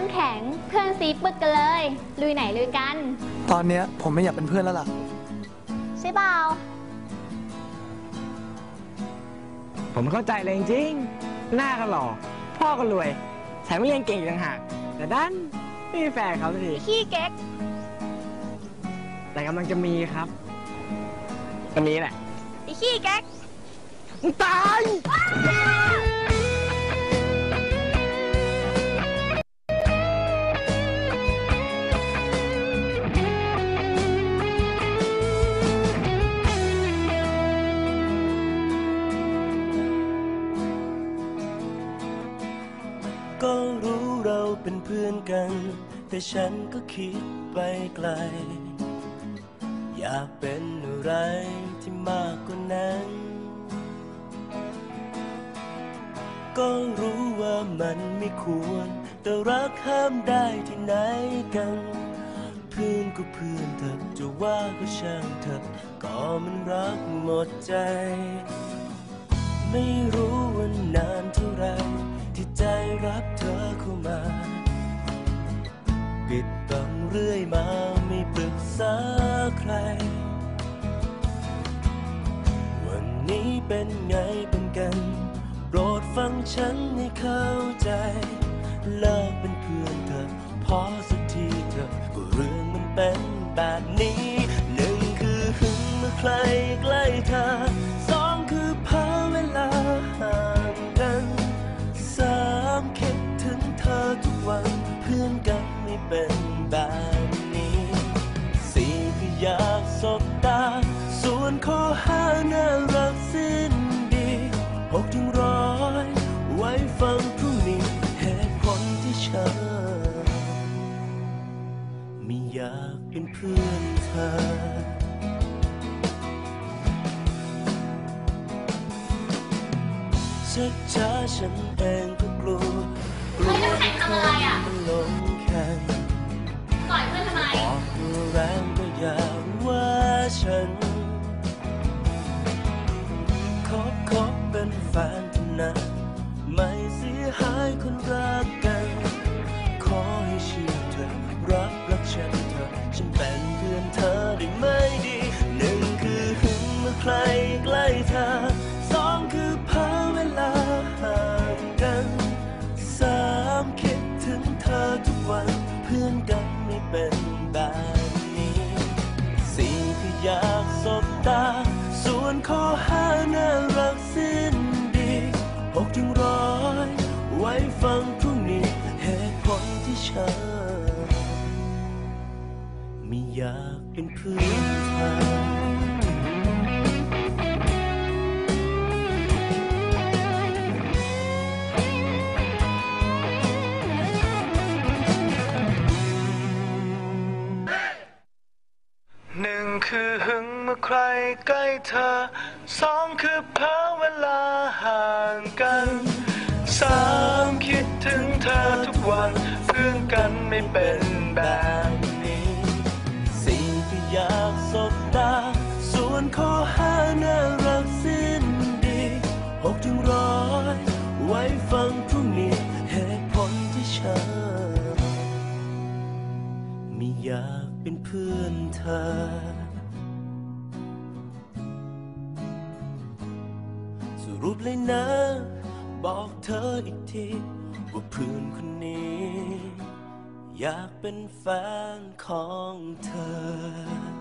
น้ำแข็ง เพื่อนซีปึกกันเลย ลุยไหนลุยกัน ตอนเนี้ยผมไม่อยากเป็นเพื่อนแล้วล่ะ ใช่เปล่า ผมเข้าใจเลยจริงๆ หน้าก็หล่อ พ่อก็รวยแถมไม่เรียนเก่งอีกต่างหาก แต่ดันไม่มีแฟนเขาสักที ขี้เก๊ก แต่กำลังจะมีครับ วันนี้แหละ ไอ้ขี้เก๊กมึงตาย เป็นเพื่อนกัน แต่ฉันก็คิดไปไกล อยากเป็นอะไรที่มากกว่านั้น ก็รู้ว่ามันไม่ควร แต่รักห้ามได้ที่ไหนกัน เพื่อนก็เพื่อนเถอะจะว่าก็ช่างเถอะก็มันรักหมดใจ ไม่รู้ ษาใคร วันนี้เป็นไงเป็นกัน โปรดฟังฉันให้เข้าใจ เลิกเป็นเพื่อนเธอ พอสักทีเธอก็เรื่องมันเป็นแบบนี้ หนึ่งคือหึงเมื่อใครใกล้เธอ อยากสบตา ส่วนข้อห้าน่ารักสิ้นดีหกถึงร้อยไว้ฟังพรุ่งนี้เหตุผลที่ฉันไม่อยากเป็นเพื่อนเธอชักช้าฉันเอง คบเป็นแฟนเถอะนะไม่เสียหายคนรักกัน ขอให้เชื่อเธอรักรักฉันเธอ ฉันเป็นเพื่อนเธอได้ไหมดีหนึ่งคือหึงเมื่อใครใกล้เธอสองคือพาเวลาห่างกันสามคิดถึงเธอทุกวันเพื่อนกันไม่เป็นแบบนี้ สี่คืออยากสบตาส่วนข้อห้า ฉัน ไม่อยากเป็นเพื่อนเธอหนึ่งคือหึงเมื่อใครใกล้เธอ สองคือเพ้อ ไม่เป็นแบบนี้สี่ก็อยากสบตา ส่วนข้อห้าน่ารักสิ้นดีหกถึงร้อยไว้ฟังพรุ่งนี้เหตุผลที่ฉันไม่อยากเป็นเพื่อนเธอ สรุปเลยนะ บอกเธออีกที ว่าเพื่อนคนนี้ อยากเป็นแฟนของเธอ